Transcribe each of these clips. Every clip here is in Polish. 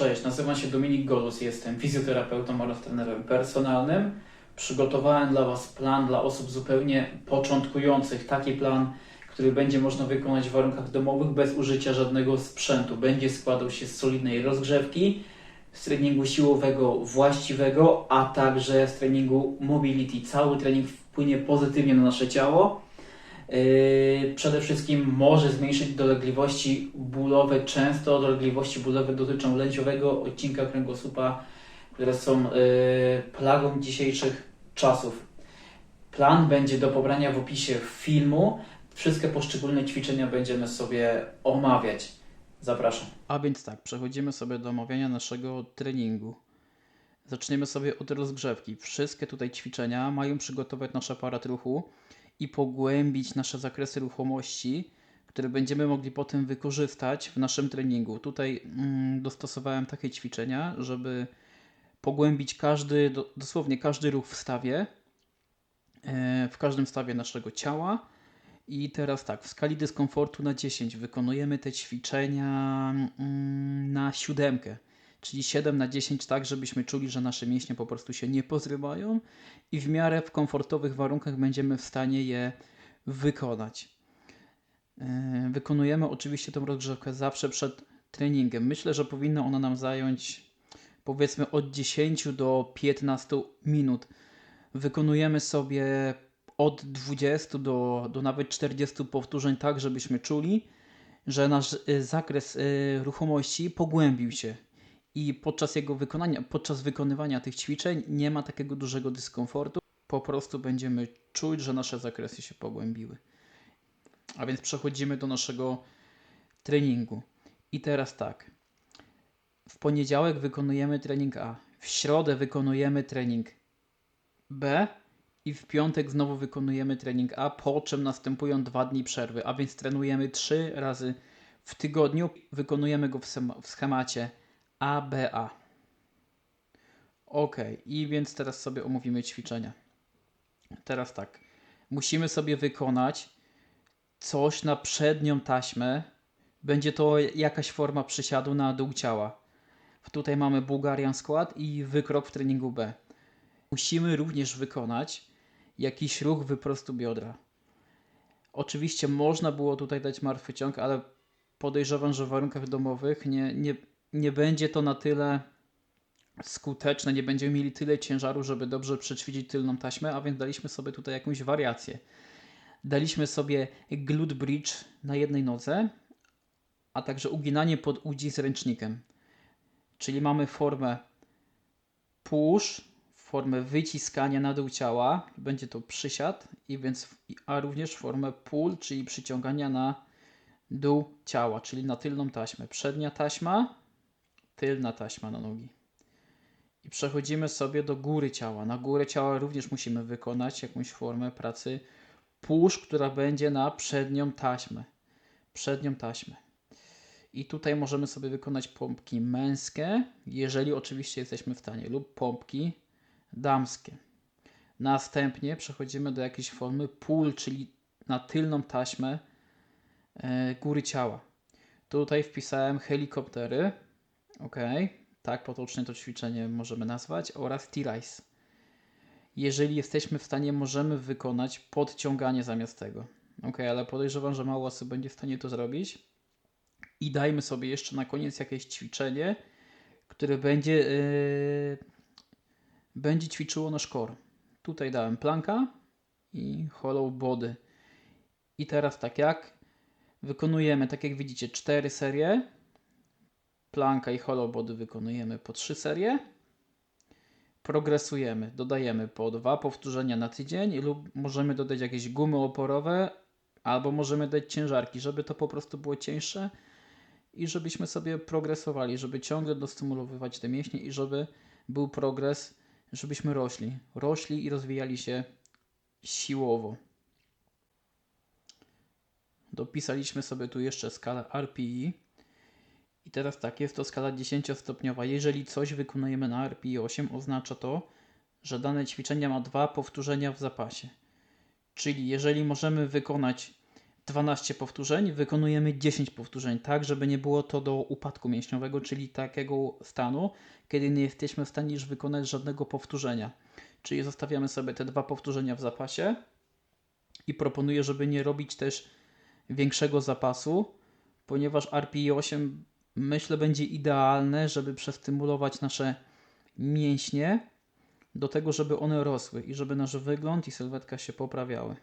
Cześć, nazywam się Dominik Golus, jestem fizjoterapeutą oraz trenerem personalnym. Przygotowałem dla Was plan dla osób zupełnie początkujących, taki plan, który będzie można wykonać w warunkach domowych bez użycia żadnego sprzętu. Będzie składał się z solidnej rozgrzewki, z treningu siłowego właściwego, a także z treningu mobility. Cały trening wpłynie pozytywnie na nasze ciało. Yy, Przede wszystkim może zmniejszyć dolegliwości bólowe. Często dolegliwości bólowe dotyczą lędźwiowego odcinka kręgosłupa, które są yy, plagą dzisiejszych czasów. Plan będzie do pobrania w opisie filmu. Wszystkie poszczególne ćwiczenia będziemy sobie omawiać. Zapraszam. A więc tak, przechodzimy sobie do omawiania naszego treningu. Zaczniemy sobie od rozgrzewki. Wszystkie tutaj ćwiczenia mają przygotować nasz aparat ruchu i pogłębić nasze zakresy ruchomości, które będziemy mogli potem wykorzystać w naszym treningu. Tutaj mm, dostosowałem takie ćwiczenia, żeby pogłębić każdy, do, dosłownie każdy ruch w stawie, e, w każdym stawie naszego ciała. I teraz tak, w skali dyskomfortu na 10 wykonujemy te ćwiczenia mm, na siódemkę, czyli 7 na 10, tak żebyśmy czuli, że nasze mięśnie po prostu się nie pozrywają i w miarę w komfortowych warunkach będziemy w stanie je wykonać. E, Wykonujemy oczywiście tę rozgrzewkę zawsze przed treningiem. Myślę, że powinna ona nam zająć powiedzmy od 10 do 15 minut. Wykonujemy sobie od 20 do, do nawet 40 powtórzeń, tak żebyśmy czuli, że nasz y, zakres y, ruchomości pogłębił się i podczas jego wykonania, podczas wykonywania tych ćwiczeń nie ma takiego dużego dyskomfortu. Po prostu będziemy czuć, że nasze zakresy się pogłębiły. A więc przechodzimy do naszego treningu. I teraz tak. W poniedziałek wykonujemy trening A, w środę wykonujemy trening B i w piątek znowu wykonujemy trening A, po czym następują dwa dni przerwy, a więc trenujemy trzy razy w tygodniu. Wykonujemy go w, schemacie ABA. Ok, i więc teraz sobie omówimy ćwiczenia. Teraz tak. Musimy sobie wykonać coś na przednią taśmę. Będzie to jakaś forma przysiadu na dół ciała. Tutaj mamy Bułgarian skład i wykrok w treningu B. Musimy również wykonać jakiś ruch wyprostu biodra. Oczywiście można było tutaj dać martwy ciąg, ale podejrzewam, że w warunkach domowych nie, nie, nie będzie to na tyle skuteczne, nie będziemy mieli tyle ciężaru, żeby dobrze przećwiczyć tylną taśmę, a więc daliśmy sobie tutaj jakąś wariację. Daliśmy sobie glute bridge na jednej nodze, a także uginanie pod udzi z ręcznikiem. Czyli mamy formę push, formę wyciskania na dół ciała, będzie to przysiad, i więc, a również formę pull, czyli przyciągania na dół ciała, czyli na tylną taśmę. Przednia taśma, tylna taśma na nogi. I przechodzimy sobie do góry ciała. Na górę ciała również musimy wykonać jakąś formę pracy push, która będzie na przednią taśmę. Przednią taśmę. I tutaj możemy sobie wykonać pompki męskie, jeżeli oczywiście jesteśmy w stanie, lub pompki damskie. Następnie przechodzimy do jakiejś formy pull, czyli na tylną taśmę e, góry ciała. Tutaj wpisałem helikoptery, ok, tak potocznie to ćwiczenie możemy nazwać, oraz T-Rise. Jeżeli jesteśmy w stanie, możemy wykonać podciąganie zamiast tego. Ok, ale podejrzewam, że mało osób będzie w stanie to zrobić. I dajmy sobie jeszcze na koniec jakieś ćwiczenie, które będzie, yy, będzie ćwiczyło nasz core. Tutaj dałem planka i hollow body. I teraz tak jak wykonujemy, tak jak widzicie, cztery serie. Planka i hollow body wykonujemy po trzy serie. Progresujemy, dodajemy po dwa powtórzenia na tydzień lub możemy dodać jakieś gumy oporowe albo możemy dać ciężarki, żeby to po prostu było cieńsze i żebyśmy sobie progresowali, żeby ciągle dostymulowywać te mięśnie i żeby był progres, żebyśmy rośli. Rośli i rozwijali się siłowo. Dopisaliśmy sobie tu jeszcze skalę RPI. I teraz tak, jest to skala 10-stopniowa. Jeżeli coś wykonujemy na RPI 8, oznacza to, że dane ćwiczenie ma dwa powtórzenia w zapasie. Czyli jeżeli możemy wykonać 12 powtórzeń, wykonujemy 10 powtórzeń, tak żeby nie było to do upadku mięśniowego, czyli takiego stanu, kiedy nie jesteśmy w stanie już wykonać żadnego powtórzenia. Czyli zostawiamy sobie te dwa powtórzenia w zapasie i proponuję, żeby nie robić też większego zapasu, ponieważ RPI 8 myślę będzie idealne, żeby przestymulować nasze mięśnie do tego, żeby one rosły i żeby nasz wygląd i sylwetka się poprawiały.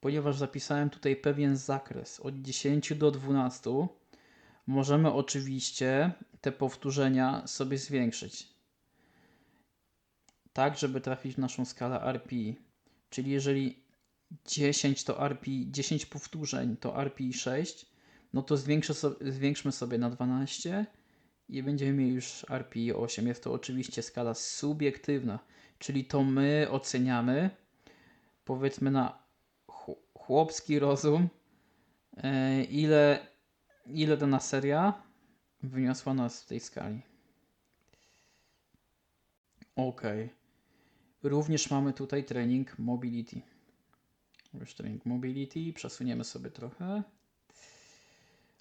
Ponieważ zapisałem tutaj pewien zakres od 10 do 12, możemy oczywiście te powtórzenia sobie zwiększyć. Tak, żeby trafić w naszą skalę RPI. Czyli jeżeli 10 to RPI, 10 powtórzeń to RPI 6, no to zwiększę so, zwiększmy sobie na 12 i będziemy mieli już RPI 8. Jest to oczywiście skala subiektywna, czyli to my oceniamy, powiedzmy na ch- chłopski rozum, e, ile, ile dana seria wyniosła nas w tej skali. Ok. Również mamy tutaj trening mobility. Trening mobility, przesuniemy sobie trochę.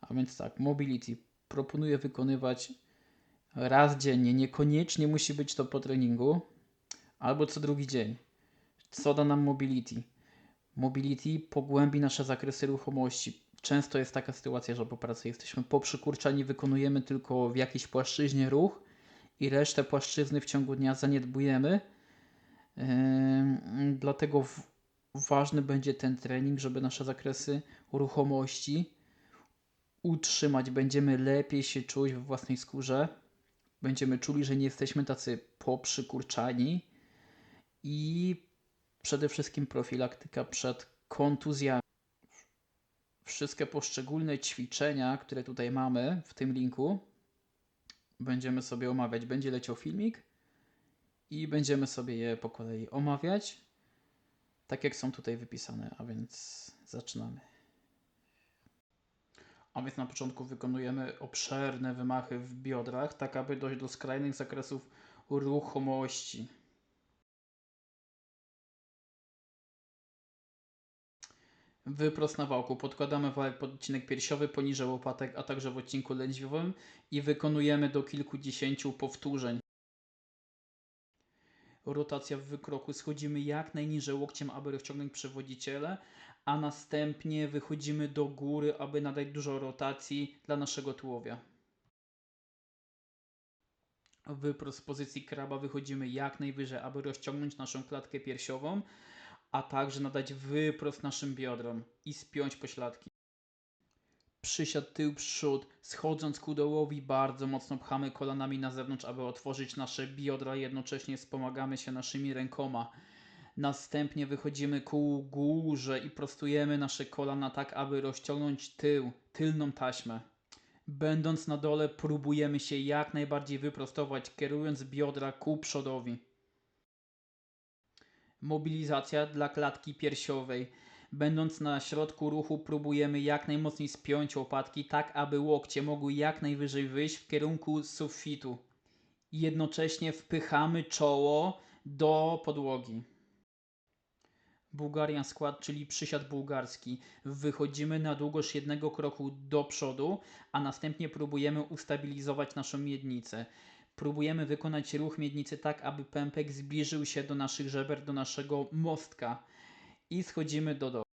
A więc tak, mobility proponuję wykonywać raz dziennie. Niekoniecznie musi być to po treningu, albo co drugi dzień. Co da nam mobility? Mobility pogłębi nasze zakresy ruchomości. Często jest taka sytuacja, że po pracy jesteśmy poprzykurczani, wykonujemy tylko w jakiejś płaszczyźnie ruch i resztę płaszczyzny w ciągu dnia zaniedbujemy. Yy, dlatego w, ważny będzie ten trening, żeby nasze zakresy ruchomości utrzymać. Będziemy lepiej się czuć we własnej skórze. Będziemy czuli, że nie jesteśmy tacy poprzykurczani i przede wszystkim profilaktyka przed kontuzjami. Wszystkie poszczególne ćwiczenia, które tutaj mamy w tym linku, będziemy sobie omawiać. Będzie leciał filmik i będziemy sobie je po kolei omawiać, tak jak są tutaj wypisane, a więc zaczynamy. A więc na początku wykonujemy obszerne wymachy w biodrach, tak aby dojść do skrajnych zakresów ruchomości. Wyprost na wałku. Podkładamy wałek pod odcinek piersiowy, poniżej łopatek, a także w odcinku lędźwiowym i wykonujemy do kilkudziesięciu powtórzeń. Rotacja w wykroku. Schodzimy jak najniżej łokciem, aby rozciągnąć przewodziciele, a następnie wychodzimy do góry, aby nadać dużo rotacji dla naszego tułowia. Wyprost z pozycji kraba wychodzimy jak najwyżej, aby rozciągnąć naszą klatkę piersiową, a także nadać wyprost naszym biodrom i spiąć pośladki. Przysiad tył przód, schodząc ku dołowi bardzo mocno pchamy kolanami na zewnątrz, aby otworzyć nasze biodra, jednocześnie wspomagamy się naszymi rękoma. Następnie wychodzimy ku górze i prostujemy nasze kolana tak, aby rozciągnąć tył, tylną taśmę. Będąc na dole, próbujemy się jak najbardziej wyprostować, kierując biodra ku przodowi. Mobilizacja dla klatki piersiowej. Będąc na środku ruchu, próbujemy jak najmocniej spiąć łopatki, tak aby łokcie mogły jak najwyżej wyjść w kierunku sufitu. Jednocześnie wpychamy czoło do podłogi. Bułgarian skład, czyli przysiad bułgarski. Wychodzimy na długość jednego kroku do przodu, a następnie próbujemy ustabilizować naszą miednicę. Próbujemy wykonać ruch miednicy tak, aby pępek zbliżył się do naszych żeber, do naszego mostka i schodzimy do dołu.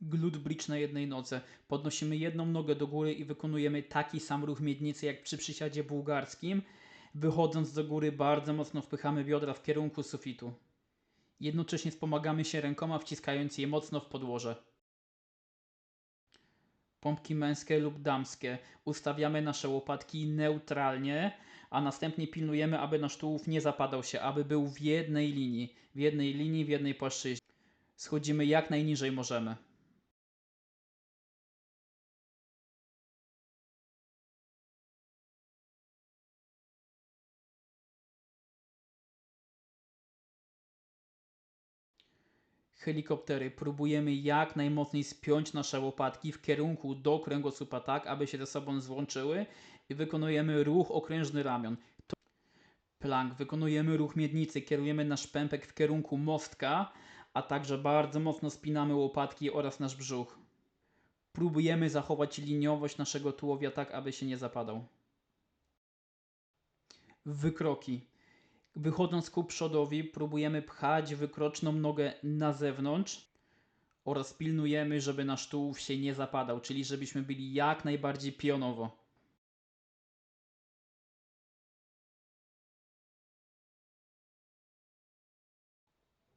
Glut bridge na jednej nodze. Podnosimy jedną nogę do góry i wykonujemy taki sam ruch miednicy jak przy przysiadzie bułgarskim. Wychodząc do góry bardzo mocno wpychamy biodra w kierunku sufitu. Jednocześnie wspomagamy się rękoma, wciskając je mocno w podłoże. Pompki męskie lub damskie. Ustawiamy nasze łopatki neutralnie, a następnie pilnujemy, aby nasz tułów nie zapadał się, aby był w jednej linii, w jednej linii, w jednej płaszczyźnie. Schodzimy jak najniżej możemy. Helikoptery. Próbujemy jak najmocniej spiąć nasze łopatki w kierunku do kręgosłupa tak, aby się ze sobą złączyły i wykonujemy ruch okrężny ramion. Plank. Wykonujemy ruch miednicy, kierujemy nasz pępek w kierunku mostka, a także bardzo mocno spinamy łopatki oraz nasz brzuch. Próbujemy zachować liniowość naszego tułowia tak, aby się nie zapadał. Wykroki. Wychodząc ku przodowi, próbujemy pchać wykroczną nogę na zewnątrz oraz pilnujemy, żeby nasz tułów się nie zapadał, czyli żebyśmy byli jak najbardziej pionowo.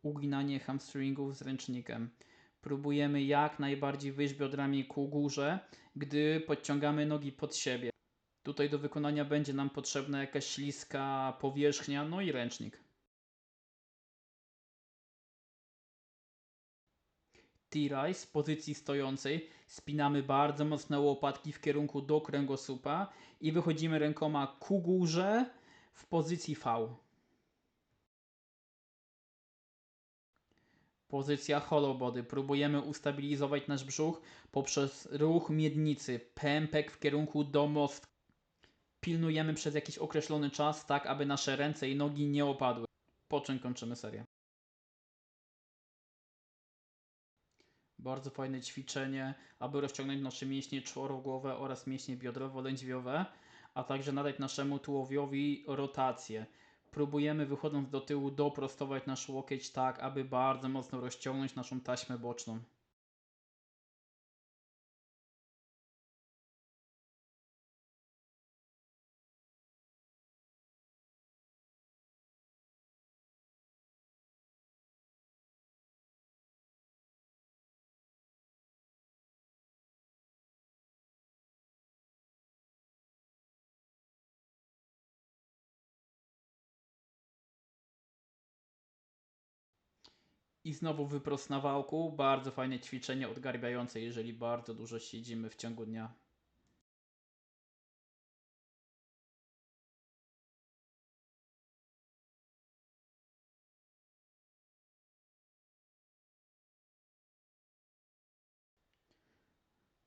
Uginanie hamstringów z ręcznikiem. Próbujemy jak najbardziej wyjść biodrami ku górze, gdy podciągamy nogi pod siebie. Tutaj do wykonania będzie nam potrzebna jakaś śliska powierzchnia, no i ręcznik. T-rise z pozycji stojącej spinamy bardzo mocno łopatki w kierunku do kręgosłupa i wychodzimy rękoma ku górze w pozycji V. Pozycja hollow body. Próbujemy ustabilizować nasz brzuch poprzez ruch miednicy, pępek w kierunku do mostka. Pilnujemy przez jakiś określony czas, tak aby nasze ręce i nogi nie opadły. Po czym kończymy serię. Bardzo fajne ćwiczenie, aby rozciągnąć nasze mięśnie czworogłowe oraz mięśnie biodrowo-lędźwiowe, a także nadać naszemu tułowiowi rotację. Próbujemy wychodząc do tyłu doprostować nasz łokieć tak, aby bardzo mocno rozciągnąć naszą taśmę boczną. I znowu wyprost na wałku. Bardzo fajne ćwiczenie odgarbiające, jeżeli bardzo dużo siedzimy w ciągu dnia.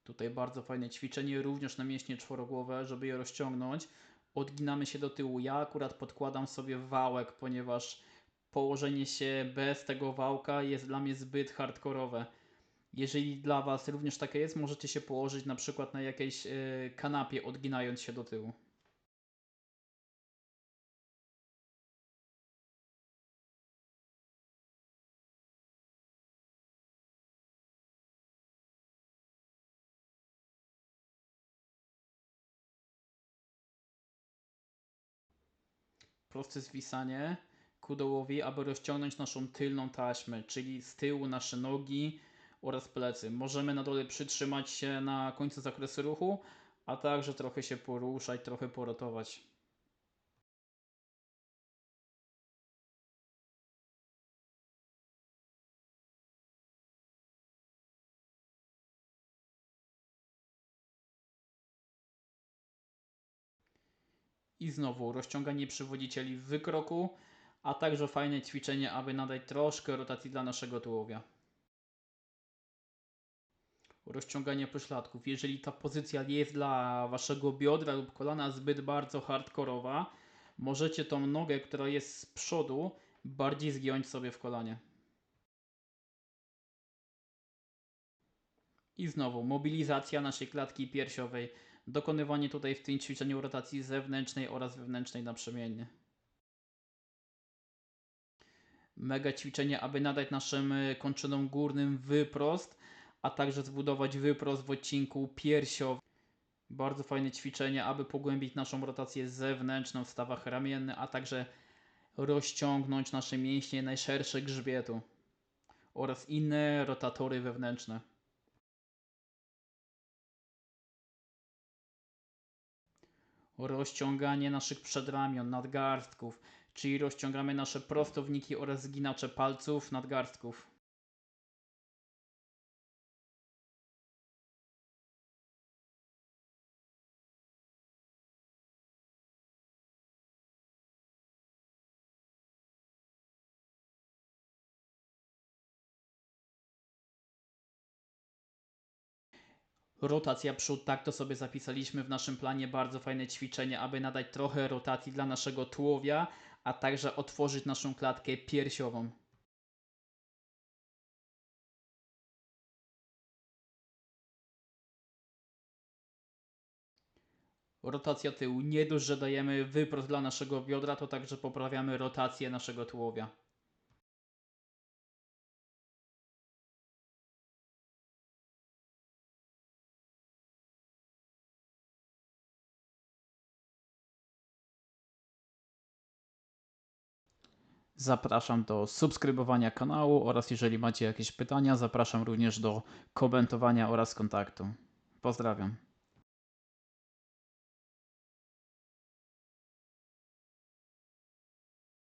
Tutaj bardzo fajne ćwiczenie, również na mięśnie czworogłowe, żeby je rozciągnąć. Odginamy się do tyłu. Ja akurat podkładam sobie wałek, ponieważ położenie się bez tego wałka jest dla mnie zbyt hardkorowe. Jeżeli dla Was również takie jest, możecie się położyć na przykład na jakiejś e, kanapie, odginając się do tyłu. Proste zwisanie ku dołowi, aby rozciągnąć naszą tylną taśmę, czyli z tyłu nasze nogi oraz plecy. Możemy na dole przytrzymać się na końcu zakresu ruchu, a także trochę się poruszać, trochę porotować. I znowu rozciąganie przywodzicieli w wykroku, a także fajne ćwiczenie, aby nadać troszkę rotacji dla naszego tułowia. Rozciąganie pośladków. Jeżeli ta pozycja jest dla waszego biodra lub kolana zbyt bardzo hardkorowa, możecie tą nogę, która jest z przodu, bardziej zgiąć sobie w kolanie. I znowu mobilizacja naszej klatki piersiowej. Dokonywanie tutaj w tym ćwiczeniu rotacji zewnętrznej oraz wewnętrznej naprzemiennie. Mega ćwiczenie, aby nadać naszym y, kończynom górnym wyprost, a także zbudować wyprost w odcinku piersiowym. Bardzo fajne ćwiczenie, aby pogłębić naszą rotację zewnętrzną w stawach ramiennych, a także rozciągnąć nasze mięśnie najszersze grzbietu oraz inne rotatory wewnętrzne. rozciąganie naszych przedramion, nadgarstków, czyli rozciągamy nasze prostowniki oraz zginacze palców nadgarstków. Rotacja przód, tak to sobie zapisaliśmy w naszym planie. Bardzo fajne ćwiczenie, aby nadać trochę rotacji dla naszego tułowia, a także otworzyć naszą klatkę piersiową. Rotacja tyłu. Nie dość, że dajemy wyprost dla naszego biodra, to także poprawiamy rotację naszego tułowia. Zapraszam do subskrybowania kanału oraz jeżeli macie jakieś pytania, zapraszam również do komentowania oraz kontaktu. Pozdrawiam.